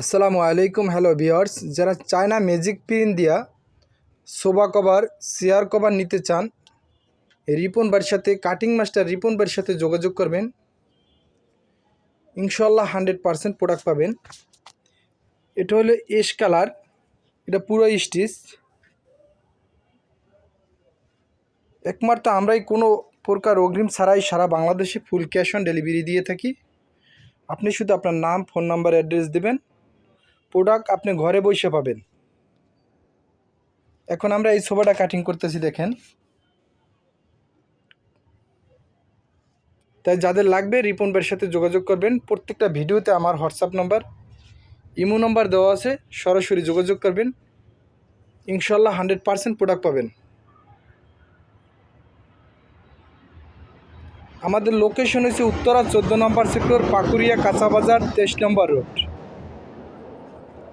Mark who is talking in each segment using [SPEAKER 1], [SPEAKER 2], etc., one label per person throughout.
[SPEAKER 1] আসসালামু আলাইকুম, hello viewers যারা চায়না ম্যাজিক পিন দিয়া সোফা কভার চেয়ার কভার নিতে চান, রিপন বাড়ির সাথে, কাটিং মাস্টার রিপন বাড়ির সাথে যোগাযোগ করবেন। ইনশাল্লাহ হান্ড্রেড পারসেন্ট প্রোডাক্ট পাবেন। এটা হলো এস কালার, এটা পুরো স্টিচ। একমাত্র আমরাই কোনো প্রকার অগ্রিম ছাড়াই সারা বাংলাদেশে ফুল ক্যাশ অন ডেলিভারি দিয়ে থাকি। আপনি শুধু আপনার নাম, ফোন নাম্বার, অ্যাড্রেস দেবেন। প্রোডাক্ট আপনি ঘরে বসে পাবেন। এখন আমরা এই সোফাটা কাটিং করতেছি, দেখেন। তাই যাদের লাগবে, রিপন ভাইয়ের সাথে যোগাযোগ করবেন। প্রত্যেকটা ভিডিওতে আমার হোয়াটসঅ্যাপ নাম্বার ইমো নাম্বার দেওয়া আছে, সরাসরি যোগাযোগ করবেন। ইনশাল্লাহ হান্ড্রেড পারসেন্ট প্রোডাক্ট পাবেন। আমাদের লোকেশন হচ্ছে উত্তরা চোদ্দ নম্বর সেক্টর পাকুরিয়া কাঁচা বাজার তেইশ নম্বর রোড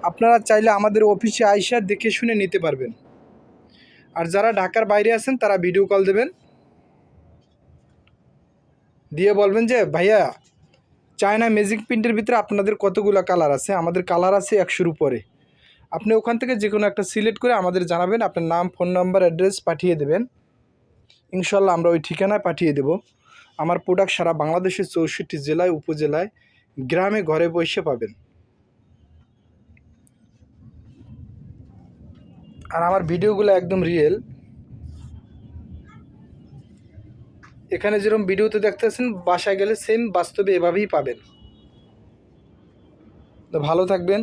[SPEAKER 1] আপনারা চাইলে আমাদের অফিসে আইসা দেখে শুনে নিতে পারবেন। আর যারা ঢাকার বাইরে আছেন, তারা ভিডিও কল দেবেন। দিয়ে বলবেন যে, ভাইয়া চায়না ম্যাজিক প্রিন্টের ভিতরে আপনাদের কতগুলো কালার আছে? আমাদের কালার আছে একশোর উপরে। আপনি ওখান থেকে যে কোনো একটা সিলেক্ট করে আমাদের জানাবেন, আপনার নাম ফোন নাম্বার অ্যাড্রেস পাঠিয়ে দেবেন। ইনশাল্লাহ আমরা ওই ঠিকানায় পাঠিয়ে দেব। আমার প্রোডাক্ট সারা বাংলাদেশের চৌষট্টি জেলায়, উপজেলায়, গ্রামে, ঘরে বসে পাবেন। আর আমার ভিডিওগুলো একদম রিয়েল এখানে যেরকম ভিডিওতে দেখতেছেন, বাসায় গেলে সেম বাস্তবে এভাবেই পাবেন। তো ভালো থাকবেন,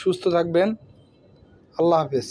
[SPEAKER 1] সুস্থ থাকবেন। আল্লাহ হাফেজ।